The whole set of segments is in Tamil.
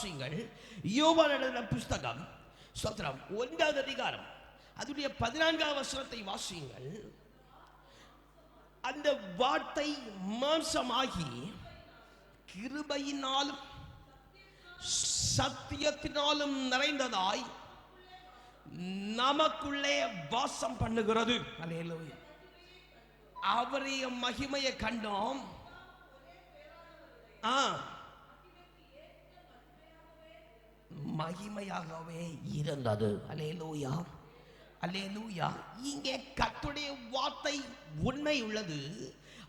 வாசியுங்கள். யோவான் எழுதின புஸ்தகம் ஸ்தோத்திரம் ஒன்றாவது அதிகாரம். அதுடைய பதினான்காவது வசனத்தை வாசியுங்கள். அந்த வார்த்தை மாம்சமாகி கிருபையினாலும் சத்தியத்தினாலும் நிறைந்ததாய் நமக்குள்ளே வாசம் பண்ணுகிறது. அல்லேலூயா அவருடைய மகிமையை கண்டோம் ஆ மகிமையாகவே இருந்தது. அலேலூயா அலேலூயா இங்கே கத்துடைய வார்த்தை உண்மை உள்ளது.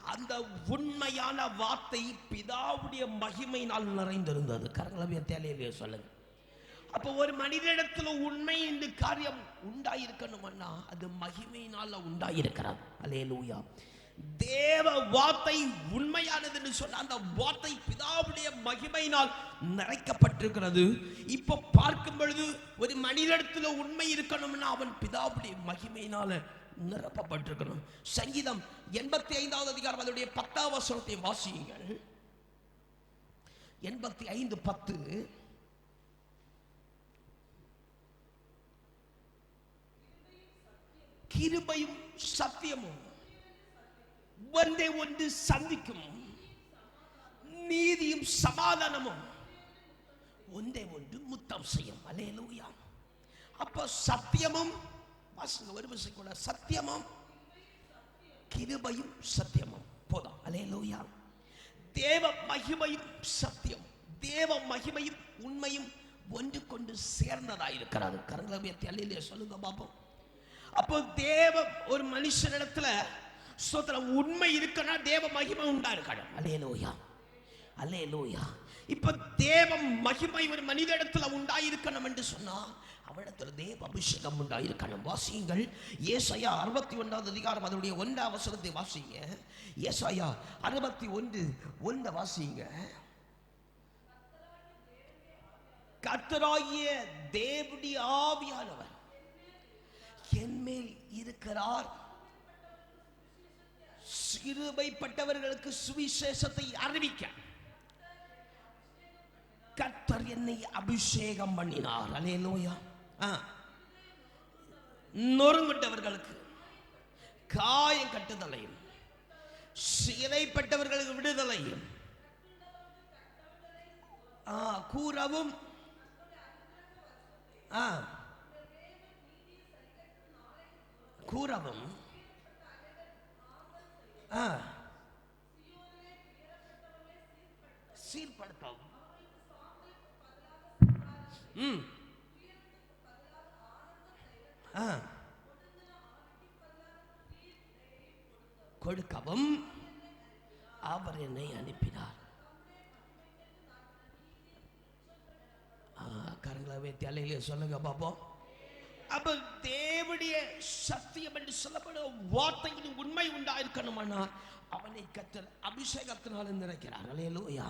அந்த உண்மையான வார்த்தை பிதாவுடைய மகிமையினால் நிறைந்திருந்தது. கரங்களவிய தேலையிலே சொல்லுங்க. அப்போ ஒரு மனிதனிடத்தில் உண்மை என்று காரியம் உண்டாயிருக்கணும்னா அது மகிமையினால உண்டாயிருக்கிறது. அலேலூயா தேவ வார்த்தை உண்மையானது என்று சொன்ன அந்த வார்த்தை பிதாவுடைய மகிமையினால் நிறைக்கப்பட்டிருக்கிறது. இப்போ பார்க்கும் பொழுது ஒரு மனிதத்தில் உண்மை இருக்கணும்னா அவன் பிதாவுடைய மகிமையினால நிரப்பப்பட்டிருக்கணும். சங்கீதம் எண்பத்தி ஐந்தாவது அதிகாரம் அதனுடைய பத்தாவது வசனத்தை வாசியுங்கள். எண்பத்தி ஐந்து பத்து. கிருபையும் சத்தியமும். ஒன்றை ஒன்று சந்திக்கும் நீதியும் சமாதானமும் ஒன்றை ஒன்று முத்தம் செய்யும் அலையலூயா அப்போ சத்தியமும் வாசுங்க ஒரு கூட சத்தியமும் கிருபையும் சத்தியமும் போதும் அலையலூயா தேவ மகிமையும் சத்தியம் தேவ மகிமையும் உண்மையும் ஒன்று கொண்டு சேர்ந்ததாக இருக்கிறது கரங்களவியத்தை அல்லையிலே சொல்லுங்க பாப்போம் அப்போ தேவ ஒரு மனுஷனிடத்துல ஸ்தோத்திரம் உண்மை இருக்கனா தேவ மகிமை உண்டா இருக்கணும் அல்லேலூயா. அல்லேலூயா. இப்ப தேவ மகிமை ஒரு மனித இடத்துல உண்டாயிருக்கணும் என்று சொன்னா அவனிடத்துல தேவ அபிஷேகம் உண்டாயிருக்கணும். வாசியுங்கள். ஏசாயா அறுபத்தி ஒன்றாவது அதிகாரம் அதனுடைய ஒன்றாம் வசனத்தை வாசிங்க. ஏசாயா அறுபத்தி ஒன்று ஒன்றை வாசிங்க. கர்த்தராகிய தேவனுடைய ஆவியானவர் என்மேல் இருக்கிறார் கிருபைப்பட்டவர்களுக்கு சுவிசேஷத்தை அறிவிக்க. கத்தர் என்னை அபிஷேகம் பண்ணினார். அலே நோயா நொறுங்குண்டவர்களுக்கு காயம் கட்டுதலையும் சிறைப்பட்டவர்களுக்கு விடுதலையும் கூறவும் கூறவும் ஆ சீர்படுத்தவும் ம் ஆ கொடுக்கவும் அவர் என்னை அனுப்பினார். கரங்களை வைத்தியாலையிலே சொல்லுங்க பாப்போம். அப்ப தேவடைய சத்தியம் என்று சொல்லப்படும் வார்த்தையின் உண்மை உண்டாயிருக்கணுமானா அவனை கத்தர் அபிஷேகத்தினால நிறைக்கிறார் அலையலோயா